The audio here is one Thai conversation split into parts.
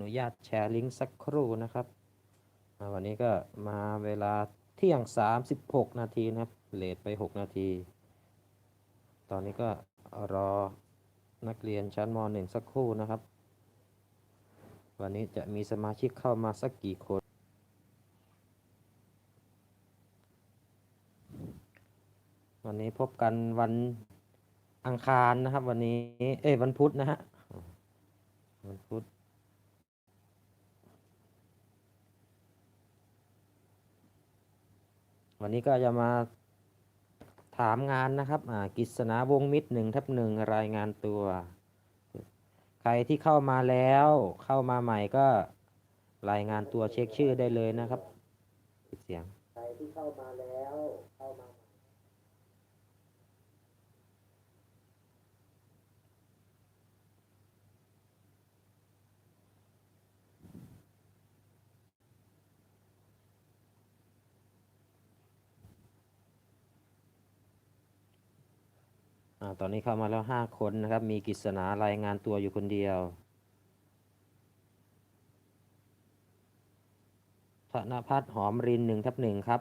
อนุญาตแชร์ลิงก์สักครู่นะครับ วันนี้ก็มาเวลาเที่ยง 36 นาทีนะครับเลทไป 6 นาที ตอนนี้ก็รอนักเรียนชั้นม .1 สักครู่นะครับ วันนี้จะมีสมาชิกเข้ามาสักกี่คน วันนี้พบกันวันอังคารนะครับ วันนี้ เอ้ยวันพุธนะฮะวันพุธ วันนี้ก็จะมาถามงานนะครับอ่ากิษณาวงมิตรหนึ่งทับหนึ่งรายงานตัว ใครที่เข้ามาแล้วเข้ามาใหม่ก็รายงานตัวเช็คชื่อได้เลยนะครับปิดเสียง ใครที่เข้ามาแล้ว อตอนนี้เข้ามาแล้วห้าคนนะครับ มีกิษณารายงานตัวอยู่คนเดียวธนพัฒน์หอมรินหนึ่งทับหนึ่งครับ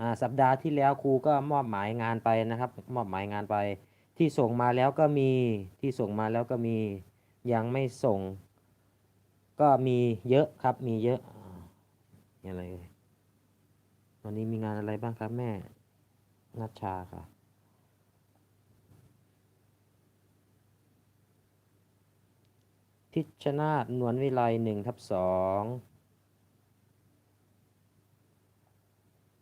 อ่าสัปดาห์ที่แล้วครูก็มอบหมายงานไปนะครับ มอบหมายงานไป ที่ส่งมาแล้วก็มีที่ส่งมาแล้วก็มียังไม่ส่ง ก็มีเยอะครับมีเยอะอ่าอะไรวันนี้มีงานอะไรบ้างครับแม่นัชชาค่ะ ทิชนาธนวลวิไลหนึ่งทับสอง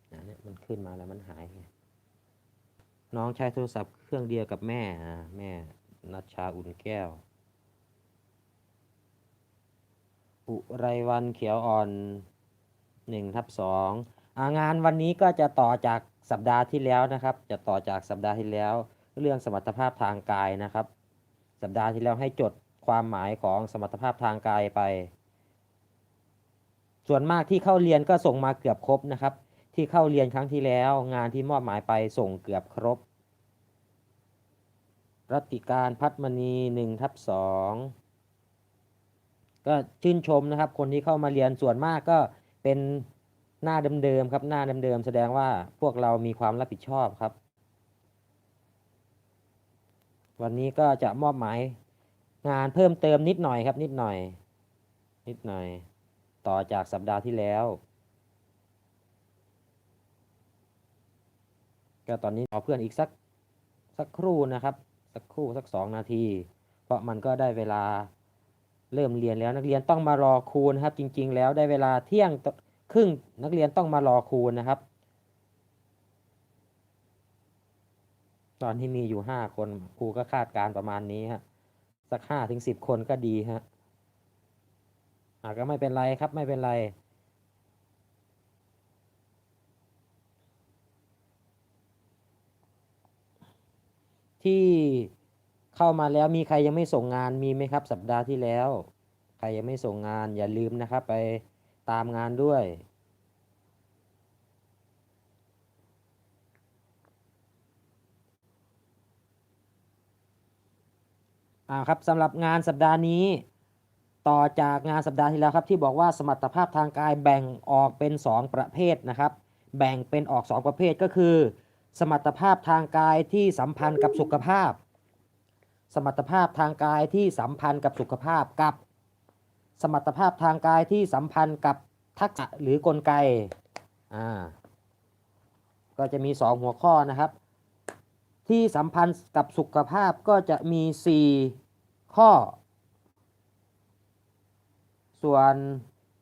เนี่ยมันขึ้นมาแล้วมันหาย น้องใช้โทรศัพท์เครื่องเดียวกับแม่แม่นัชชาอุ่นแก้ว อุไรวันเขียวอ่อนหนึ่งทับสองงานวันนี้ก็จะต่อจากสัปดาห์ที่แล้วนะครับ จะต่อจากสัปดาห์ที่แล้ว เรื่องสมรรถภาพทางกายนะครับ สัปดาห์ที่แล้วให้จด ความหมายของสมรรถภาพทางกายไป ส่วนมากที่เข้าเรียนก็ส่งมาเกือบครบนะครับ ที่เข้าเรียนครั้งที่แล้ว งานที่มอบหมายไปส่งเกือบครบ รัติการพัฒมณีหนึ่งทับสองก็ชื่นชมนะครับ คนที่เข้ามาเรียนส่วนมากก็เป็นหน้าเดิมๆครับ หน้าเดิมๆแสดงว่าพวกเรามีความรับผิดชอบครับ วันนี้ก็จะมอบหมาย งานเพิ่มเติมนิดหน่อยครับ นิดหน่อย นิดหน่อย ต่อจากสัปดาห์ที่แล้ว ก็ตอนนี้ขอเพื่อนอีกสักสักครู่นะครับ สักครู่สักสองนาที เพราะมันก็ได้เวลาเริ่มเรียนแล้วนักเรียนต้องมารอครูนะครับ จริง ๆ แล้วได้เวลาเที่ยงครึ่งนักเรียนต้องมารอครูนะครับ ตอนที่มีอยู่ห้าคนครูก็คาดการณ์ประมาณนี้ฮะ สักห้าถึงสิบคนก็ดีฮะอ่าก็ไม่เป็นไรครับไม่เป็นไร ที่เข้ามาแล้วมีใครยังไม่ส่งงานมีไหมครับ สัปดาห์ที่แล้ว ใครยังไม่ส่งงานอย่าลืมนะครับ ไปตามงานด้วย อ่าครับสำหรับงานสัปดาห์นี้ ต่อจากงานสัปดาห์ที่แล้วครับที่บอกว่าสมรรถภาพทางกายแบ่งออกเป็น 2 ประเภทนะครับ แบ่งเป็นออก 2 ประเภทก็คือ สมรรถภาพทางกายที่สัมพันธ์กับสุขภาพ สมรรถภาพทางกายที่สัมพันธ์กับสุขภาพกับ สมรรถภาพทางกายที่สัมพันธ์กับทักษะหรือกลไกอ่าก็จะมี 2 หัวข้อนะครับ ที่สัมพันธ์กับสุขภาพก็จะมี 4 ข้อ ส่วน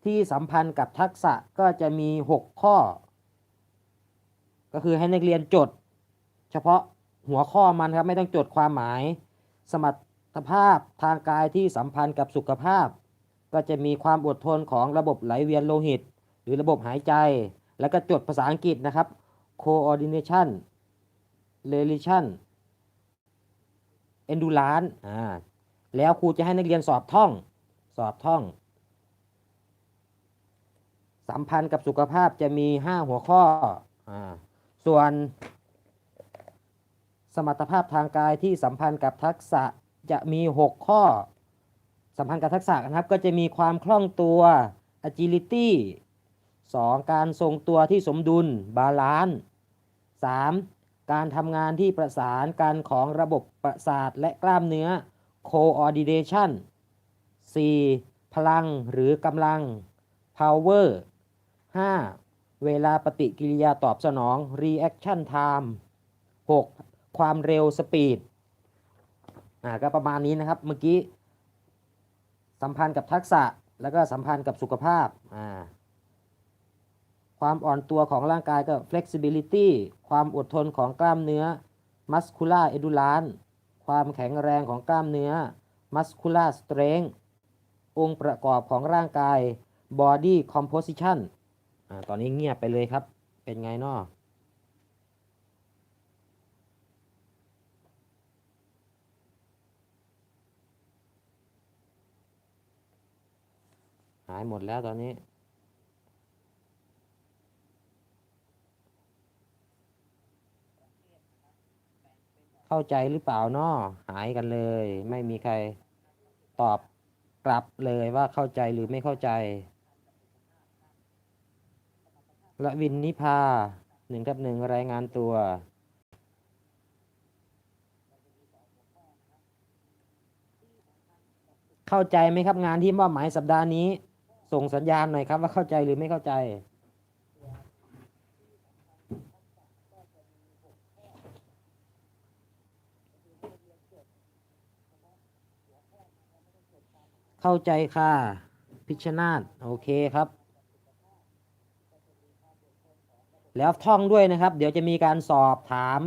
ที่สัมพันธ์กับทักษะก็จะมี 6 ข้อ ก็คือให้นักเรียนจด เฉพาะหัวข้อมันครับไม่ต้องจดความหมาย สมรรถภาพทางกายที่สัมพันธ์กับสุขภาพ ก็จะมีความอดทนของระบบไหลเวียนโลหิต หรือระบบหายใจ แล้วก็จดภาษาอังกฤษนะครับ coordination relation endurance อ่าแล้วครูจะให้นักเรียนสอบท่อง สอบท่อง สัมพันธ์กับสุขภาพจะมี 5 หัวข้ออ่าส่วน สมรรถภาพทางกายที่สัมพันธ์กับทักษะจะมี 6 ข้อ สัมพันธ์กับทักษะนะครับ ก็จะมีความคล่องตัว agility 2. การทรงตัวที่สมดุล balance 3. การทำงานที่ประสานกันของระบบประสาทและกล้ามเนื้อ coordination 4. พลังหรือกำลัง power 5. เวลาปฏิกิริยาตอบสนอง reaction time 6. ความเร็ว speed อ่าก็ประมาณนี้นะครับเมื่อกี้ สัมพันธ์กับทักษะแล้วก็สัมพันธ์กับสุขภาพอ่า ความอ่อนตัวของร่างกายก็ flexibility ความอดทนของกล้ามเนื้อ muscular endurance ความแข็งแรงของกล้ามเนื้อ muscular strength องค์ประกอบของร่างกาย body composition อ่าตอนนี้เงียบไปเลยครับ เป็นไงเนาะหายหมดแล้วตอนนี้ เข้าใจหรือเปล่าเนาะหายกันเลย ไม่มีใครตอบกลับเลยว่าเข้าใจหรือไม่เข้าใจละวินนิพาหนึ่งทับหนึ่งรายงานตัว เข้าใจไหมครับงานที่มอบหมายสัปดาห์นี้ ส่งสัญญาณหน่อยครับว่าเข้าใจหรือไม่เข้าใจ เข้าใจค่ะ พิชชนาธโอเคครับ แล้วท่องด้วยนะครับ เดี๋ยวจะมีการสอบถาม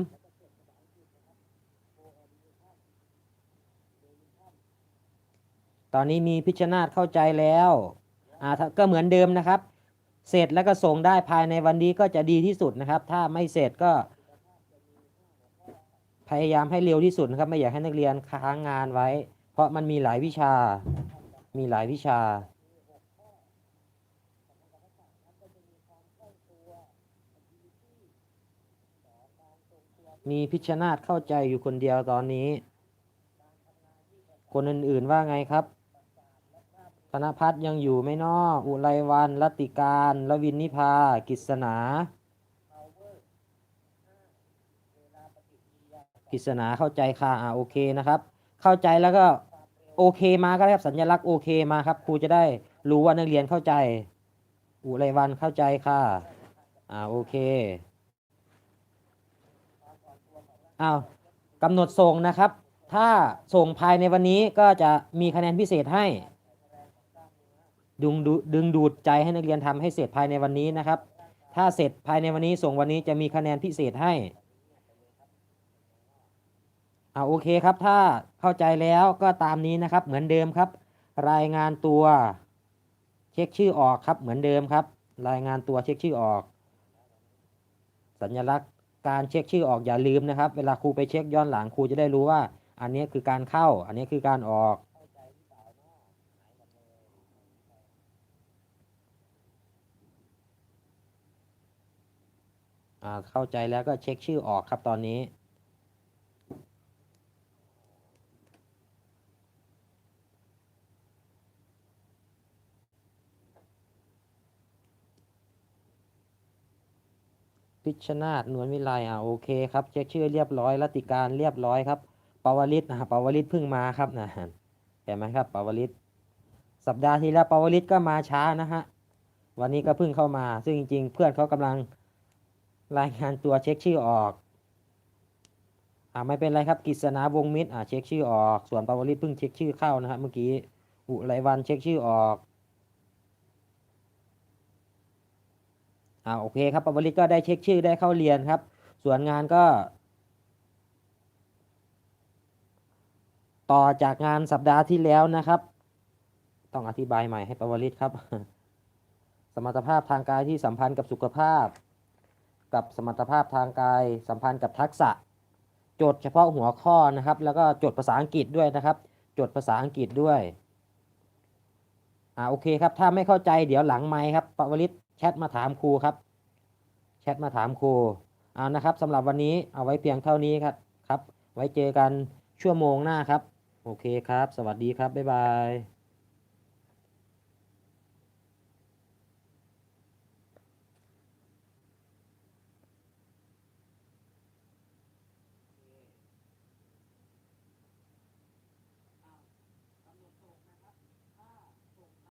ตอนนี้มีพิชชนาธเข้าใจแล้วอ่าก็เหมือนเดิมนะครับ เสร็จแล้วก็ส่งได้ภายในวันนี้ก็จะดีที่สุดนะครับ ถ้าไม่เสร็จก็ พยายามให้เร็วที่สุดนะครับ ไม่อยากให้นักเรียนค้างงานไว้ เพราะมันมีหลายวิชา มีหลายวิชา มีพิชชนาธเข้าใจอยู่คนเดียวตอนนี้ คนอื่นๆว่าไงครับ ธนพัฒยังอยู่ไหม่นออุไรวันรัติการละวินนิพา กิษณากิษณาเข้าใจค่ะอ่าโอเคนะครับ เข้าใจแล้วก็ โอเคมาก็ได้ครับสัญลักษณ์โอเคมาครับครูจะได้รู้ว่านักเรียนเข้าใจ อุไรวันเข้าใจค่ะ อ่าโอเคอ้าวกำหนดส่งนะครับ ถ้าส่งภายในวันนี้ก็จะมีคะแนนพิเศษให้ ดึงดูดึงดูดใจให้นักเรียนทำให้เสร็จภายในวันนี้นะครับ ถ้าเสร็จภายในวันนี้ส่งวันนี้จะมีคะแนนพิเศษให้อ่าโอเคครับ ถ้า เข้าใจแล้วก็ตามนี้นะครับ เหมือนเดิมครับ รายงานตัว เช็คชื่อออกครับ เหมือนเดิมครับ รายงานตัวเช็คชื่อออก สัญลักษณ์การเช็คชื่อออกอย่าลืมนะครับ เวลาครูไปเช็คย้อนหลังครูจะได้รู้ว่า อันนี้คือการเข้า อันนี้คือการออกอ่าเข้าใจแล้วก็เช็คชื่อออกครับตอนนี้ พิชนาธนวลวิไลอ่าโอเคครับเช็คชื่อเรียบร้อยรัติการเรียบร้อยครับปาวลิตนะปาวลิตเพิ่งมาครับนะเห็นไหมครับปาวลิตสัปดาห์ที่แล้วปาวลิตก็มาช้านะฮะวันนี้ก็เพิ่งเข้ามา ซึ่งจริง ๆ เพื่อนเขากำลังรายงานตัวเช็คชื่อออกอ่าไม่เป็นไรครับกิษณาวงมิตรอ่าเช็คชื่อออก ส่วนปาวลิตเพิ่งเช็คชื่อเข้านะครับเมื่อกี้อุไรวันเช็คชื่อออก อ่าโอเคครับปวลิตก็ได้เช็คชื่อได้เข้าเรียนครับ ส่วนงานก็ ต่อจากงานสัปดาห์ที่แล้วนะครับ ต้องอธิบายใหม่ให้ปวลิตครับ สมรรถภาพทางกายที่สัมพันธ์กับสุขภาพ กับสมรรถภาพทางกาย สัมพันธ์กับทักษะจดเฉพาะหัวข้อนะครับ แล้วก็จดภาษาอังกฤษด้วยนะครับ จดภาษาอังกฤษด้วยอ่าโอเคครับ ถ้าไม่เข้าใจเดี๋ยวหลังไมค์ครับปวลิต แชทมาถามครูครับ แชทมาถามครูเอานะครับสำหรับวันนี้เอาไว้เพียงเท่านี้ครับครับ ไว้เจอกันชั่วโมงหน้าครับ โอเคครับ สวัสดีครับ บ๊ายบาย